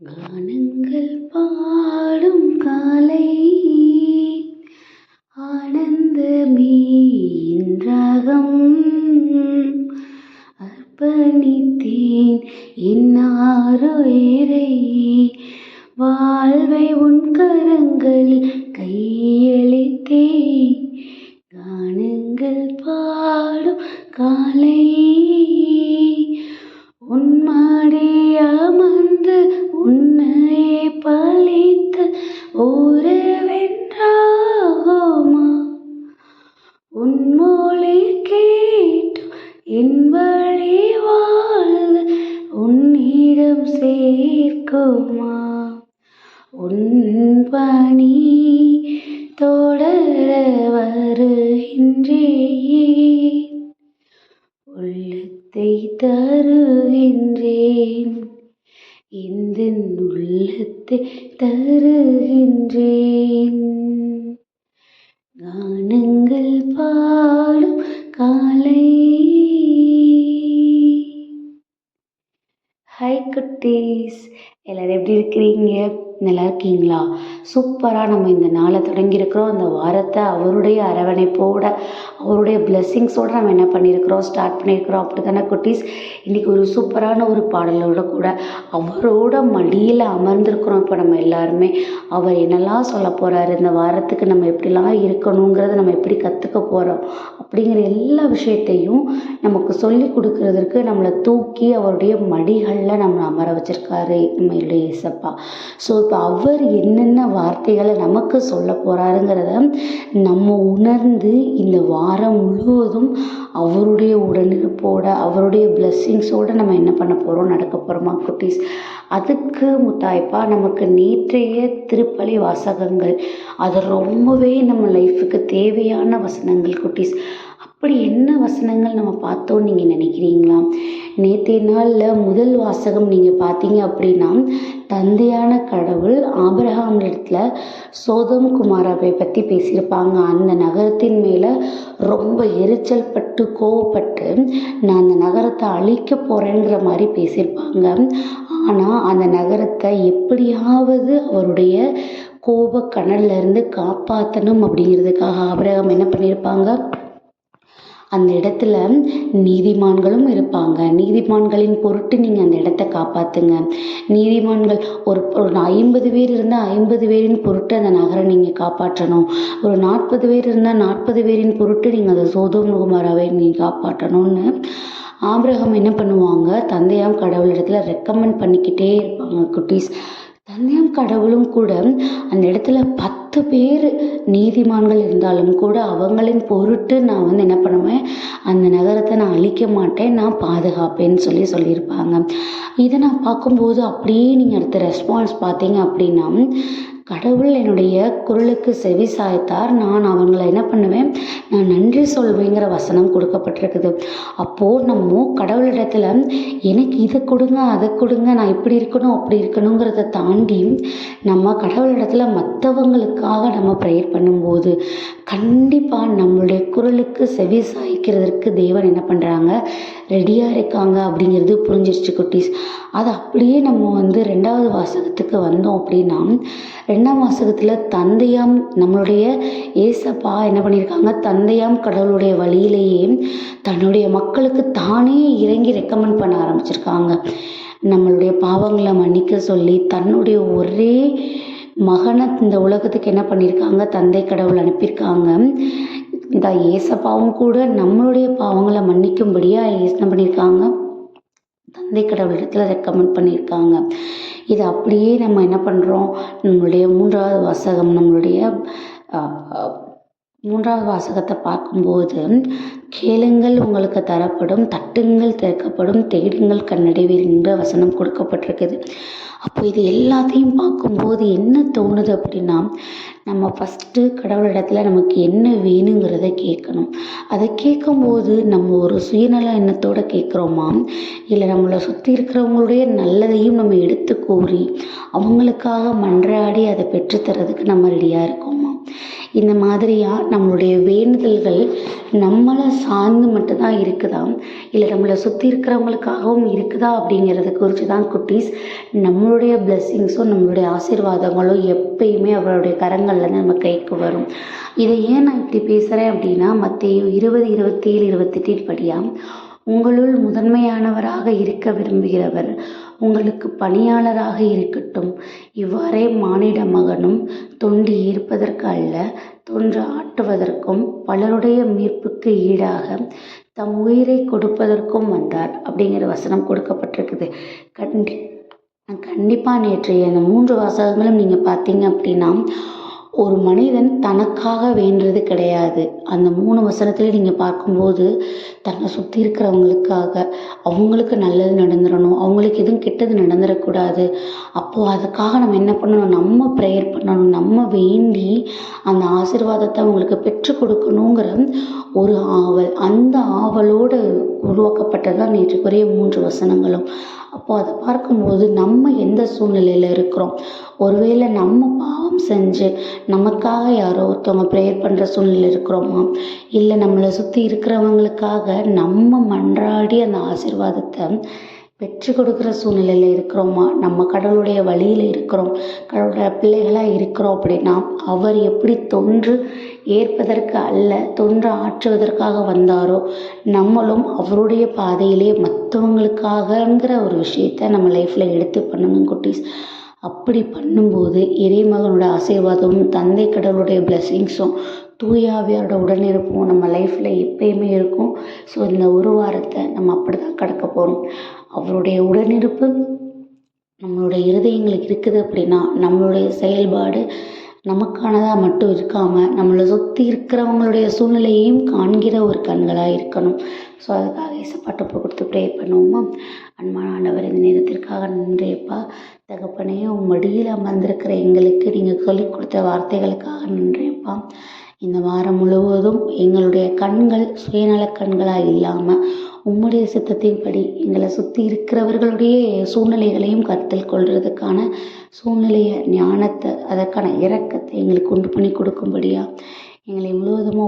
கானங்கள் பாடும் காலை ஆனந்தமே இன்றகம் அர்ப்பணித்தேன் என்னாருயிரை வாழ்வை உன் கரங்களில் கையளித்தேன். கானங்கள் பாடும் காலை உன் மடி உன்னை பழித்த உறவென்றாகுமா உன் மொழி கேட்டு என் வழி வாழ்ந்து உன்னிடம் சேர்க்குமா? உன் பணி தொடர வருகின்றேன் உள்ளத்தை தருகின்றேன். இந்த உள்ளத்தை தருகின்றேன். கானங்கள் பாடும் காலை. ஹாய் குட்டீஸ் எல்லோரும் எப்படி இருக்கிறீங்க? நல்லா இருக்கீங்களா? சூப்பராக நம்ம இந்த நாளை தொடங்கியிருக்கிறோம். அந்த வாரத்தை அவருடைய அரவணைப்போட அவருடைய பிளெஸ்ஸிங்ஸோடு நம்ம என்ன பண்ணியிருக்கிறோம்? ஸ்டார்ட் பண்ணியிருக்கிறோம். அப்படி தானே குட்டீஸ்? இன்றைக்கி ஒரு சூப்பரான ஒரு பாடலோட கூட அவரோட மடியில் அமர்ந்திருக்கிறோம். இப்போ நம்ம எல்லாருமே அவர் என்னெல்லாம் சொல்ல போகிறாரு இந்த வாரத்துக்கு நம்ம எப்படிலாம் இருக்கணுங்கிறத நம்ம எப்படி கற்றுக்க போகிறோம் அப்படிங்கிற எல்லா விஷயத்தையும் நமக்கு சொல்லி கொடுக்கறதற்கு நம்மளை தூக்கி அவருடைய மடிகளில் நம்மளை அமர வச்சுருக்காரு. நம்மளுடைய இசப்பா ஸோ இப்போ அவர் என்னென்ன வார்த்தைகளை நமக்கு சொல்ல போகிறாருங்கிறத நம்ம உணர்ந்து இந்த வாரம் முழுவதும் அவருடைய உடனிருப்போட அவருடைய பிளெஸ்ஸிங்ஸோடு நம்ம என்ன பண்ண போகிறோம் நடக்க போகிறோமா குட்டீஸ்? அதுக்கு முத்தாய்ப்பா நமக்கு நேற்றைய திருப்பலி வாசகங்கள். அது ரொம்பவே நம்ம லைஃபுக்கு தேவையான வசனங்கள் குட்டீஸ். அப்படி என்ன வசனங்கள் நம்ம பார்த்தோன்னு நீங்கள் நினைக்கிறீங்களா? நேற்றைய நாளில் முதல் வாசகம் நீங்கள் பார்த்தீங்க அப்படின்னா தந்தையான கடவுள் ஆபிரகாம் இடத்துல சோதம் குமாராவை பற்றி பேசியிருப்பாங்க. அந்த நகரத்தின் மேலே ரொம்ப எரிச்சல் பட்டு கோவப்பட்டு நான் அந்த நகரத்தை அழிக்க போகிறேங்கிற மாதிரி பேசியிருப்பாங்க. ஆனால் அந்த நகரத்தை எப்படியாவது அவருடைய கோப கனல்லேருந்து காப்பாற்றணும் அப்படிங்கிறதுக்காக ஆபிரகாம் என்ன பண்ணியிருப்பாங்க? அந்த இடத்துல நீதிமான்களும் இருப்பாங்க. நீதிமான்களின் பொருட்டு நீங்கள் அந்த இடத்த காப்பாற்றுங்க நீதிமான்கள் ஒரு ஒரு ஐம்பது பேர் இருந்தால் ஐம்பது பேரின் பொருட்டு அந்த நகரை நீங்கள் காப்பாற்றணும். ஒரு நாற்பது பேர் இருந்தால் நாற்பது பேரின் பொருட்டு நீங்கள் அதை சோதோம் குமாராவை நீங்கள் காப்பாற்றணும்னு ஆபிரகம் என்ன பண்ணுவாங்க? தந்தையாம் கடவுள் இடத்துல ரெக்கமெண்ட் பண்ணிக்கிட்டே இருப்பாங்க குட்டீஸ். தந்தையாம் கடவுளும் கூட அந்த இடத்துல பத்து பேர் நீதிமான்கள் இருந்தாலும் கூட அவங்களின் பொருட்டு நான் வந்து என்ன பண்ணுவேன் அந்த நகரத்தை நான் அழிக்க மாட்டேன் நான் பாதுகாப்பேன்னு சொல்லி சொல்லியிருப்பாங்க. இதை நான் பார்க்கும்போது அப்படியே நீங்கள் அடுத்த ரெஸ்பான்ஸ் பார்த்தீங்க அப்படின்னா கடவுள் என்னுடைய குரலுக்கு செவி சாய்த்தார். நான் அவங்கள என்ன பண்ணுவேன்? நான் நன்றி சொல்வேங்கிற வசனம் கொடுக்கப்பட்டிருக்குது. அப்போது நம்ம கடவுளிடத்தில் எனக்கு இதை கொடுங்க அதை கொடுங்க நான் இப்படி இருக்கணும் அப்படி இருக்கணுங்கிறத தாண்டி நம்ம கடவுளிடத்தில் மற்றவங்களுக்காக நம்ம ப்ரேயர் பண்ணும்போது கண்டிப்பாக நம்மளுடைய குரலுக்கு செவி சாய்க்கிறதற்கு தேவன் என்ன பண்ணுறாங்க ரெடியாக இருக்காங்க அப்படிங்கிறது புரிஞ்சிருச்சு குட்டீஸ். அது அப்படியே நம்ம வந்து ரெண்டாவது வாசகத்துக்கு வந்தோம் அப்படின்னா ரெண்டாம் வாசகத்தில் தந்தையாம் நம்மளுடைய ஏசப்பா என்ன பண்ணியிருக்காங்க தந்தையாம் கடவுளுடைய வழியிலேயே தன்னுடைய மக்களுக்கு தானே இறங்கி ரெக்கமெண்ட் பண்ண ஆரம்பிச்சிருக்காங்க. நம்மளுடைய பாவங்களை மன்னிக்க சொல்லி தன்னுடைய ஒரே மகனை இந்த உலகத்துக்கு என்ன பண்ணியிருக்காங்க தந்தை கடவுள் அனுப்பியிருக்காங்க. இந்த ஏசப்பாவும் கூட நம்மளுடைய பாவங்களை மன்னிக்கும்படியாக என்ன பண்ணியிருக்காங்க தந்தை கடவுளிடத்தில் ரெக்கமெண்ட் பண்ணியிருக்காங்க இது அப்படியே நம்ம என்ன பண்ணுறோம் நம்மளுடைய மூன்றாவது வாசகம் நம்மளுடைய மூன்றாவது வாசகத்தை பார்க்கும்போது கேளுங்கள் உங்களுக்கு தரப்படும் தட்டுங்கள் திறக்கப்படும் தேடுங்கள் கண்ணடைவீர் என்ற வசனம் கொடுக்கப்பட்டிருக்குது. அப்போ இது எல்லாத்தையும் பார்க்கும்போது என்ன தோணுது அப்படின்னா நம்ம ஃபஸ்ட்டு கடவுளிடத்துல நமக்கு என்ன வேணுங்கிறத கேட்கணும். அதை கேட்கும்போது நம்ம ஒரு சுயநல எண்ணத்தோடு கேட்குறோமா? இல்லை நம்மளை சுற்றி இருக்கிறவங்களுடைய நல்லதையும் நம்ம எடுத்து கூறி அவங்களுக்காக மன்றாடி அதை பெற்றுத்தரதுக்கு நம்ம ரெடியாக இருக்கோமா? இந்த மாதிரியாக நம்மளுடைய வேண்டுதல்கள் நம்மளை சார்ந்து மட்டும்தான் இருக்குதா? இல்லை நம்மளை சுற்றி இருக்கிறவங்களுக்காகவும் இருக்குதா அப்படிங்கிறத குறித்து தான் குட்டீஸ் நம்மளுடைய பிளெஸ்ஸிங்ஸும் நம்மளுடைய ஆசீர்வாதங்களும் எப்பயுமே அவருடைய கரங்கள்லேருந்து நம்ம கைக்கு வரும். இதை ஏன் நான் இப்படி பேசுகிறேன் அப்படின்னா மற்ற இருபது இருபத்தேழு இருபத்தெட்டின் படியாக உங்களுள் முதன்மையானவராக இருக்க விரும்புகிறவர். உங்களுக்கு பணியாளராக இருக்கட்டும். இவ்வாறே மானிட மகனும் தொண்டு ஈர்ப்பதற்கு அல்ல தொன்று ஆற்றுவதற்கும் பலருடைய மீட்புக்கு ஈடாக தம் உயிரை கொடுப்பதற்கும் வந்தார் அப்படிங்கிற வசனம் கொடுக்கப்பட்டிருக்குது. கண்டி கண்டிப்பாக நேற்றைய இந்த மூன்று வாசகங்களும் நீங்கள் பார்த்தீங்க அப்படின்னா ஒரு மனிதன் தனக்காக வேண்டுறது கிடையாது. அந்த மூணு வசனத்துலேயும் நீங்கள் பார்க்கும்போது தன்னை சுற்றி இருக்கிறவங்களுக்காக அவங்களுக்கு நல்லது நடந்துடணும் அவங்களுக்கு எதுவும் கெட்டது நடந்துடக்கூடாது. அப்போது அதுக்காக நம்ம என்ன பண்ணணும்? நம்ம ப்ரேயர் பண்ணணும். நம்ம வேண்டி அந்த ஆசிர்வாதத்தை அவங்களுக்கு பெற்று கொடுக்கணுங்கிற ஒரு ஆவல். அந்த ஆவலோடு உருவாக்கப்பட்டது தான் நேற்றுக்குரிய மூன்று வசனங்களும். அப்போ அதை பார்க்கும்போது நம்ம எந்த சூழ்நிலையில் இருக்கிறோம்? ஒருவேளை நம்ம பாவம் செஞ்சு நமக்காக யாரோ ஒருத்தவங்க ப்ரேயர் பண்ணுற சூழ்நிலையில் இருக்கிறோமா? இல்லை நம்மளை சுற்றி இருக்கிறவங்களுக்காக நம்ம மன்றாடி அந்த ஆசீர்வாதத்தை வெற்றி கொடுக்குற சூழ்நிலையில் இருக்கிறோமா? நம்ம கடவுளுடைய வழியில் இருக்கிறோம். கடவுளுடைய பிள்ளைகளாக இருக்கிறோம் அப்படின்னா அவர் எப்படி தொன்று ஏற்பதற்கு அல்ல தொன்று ஆற்றுவதற்காக வந்தாரோ நம்மளும் அவருடைய பாதையிலே மற்றவங்களுக்காகங்கிற ஒரு விஷயத்த நம்ம லைஃப்பில் எடுத்து பண்ணணும் குட்டீஸ். அப்படி பண்ணும்போது இறைமகனோட ஆசீர்வாதமும் தந்தை கடவுளுடைய பிளெஸ்ஸிங்ஸும் தூயாவியாரோட உடனிருப்பும் நம்ம லைஃப்பில் எப்பயுமே இருக்கும். ஸோ இந்த ஒரு வாரத்தை நம்ம அப்படி தான் கடக்க போகிறோம் அவருடைய உடனிருப்பு நம்மளுடைய இருதயங்களுக்கு இருக்குது அப்படின்னா நம்மளுடைய செயல்பாடு நமக்கானதாக மட்டும் இருக்காமல் நம்மளை சுற்றி இருக்கிறவங்களுடைய சூழ்நிலையையும் காண்கிற ஒரு கண்களாக இருக்கணும். ஸோ அதுக்காக இசப்பாட்டு கொடுத்து ப்ரே பண்ணுவோமா? அன்பான ஆண்டவர் இந்த நேரத்திற்காக நன்றியப்பா தகப்பனே மடியில் அமர்ந்திருக்கிற எங்களுக்கு நீங்கள் சொல்லிக் கொடுத்த வார்த்தைகளுக்காக நன்றியப்பா இந்த வாரம் முழுவதும் எங்களுடைய கண்கள் சுயநல கண்களாக இல்லாமல் உம்முடைய சித்தத்தின்படி எங்களை சுற்றி இருக்கிறவர்களுடைய சூழ்நிலைகளையும் கருத்தில் கொள்றதுக்கான சூழ்நிலையை ஞானத்தை அதற்கான இரக்கத்தை எங்களுக்கு உண்டு பண்ணி கொடுக்கும்படியா எங்களை முழுவதுமாக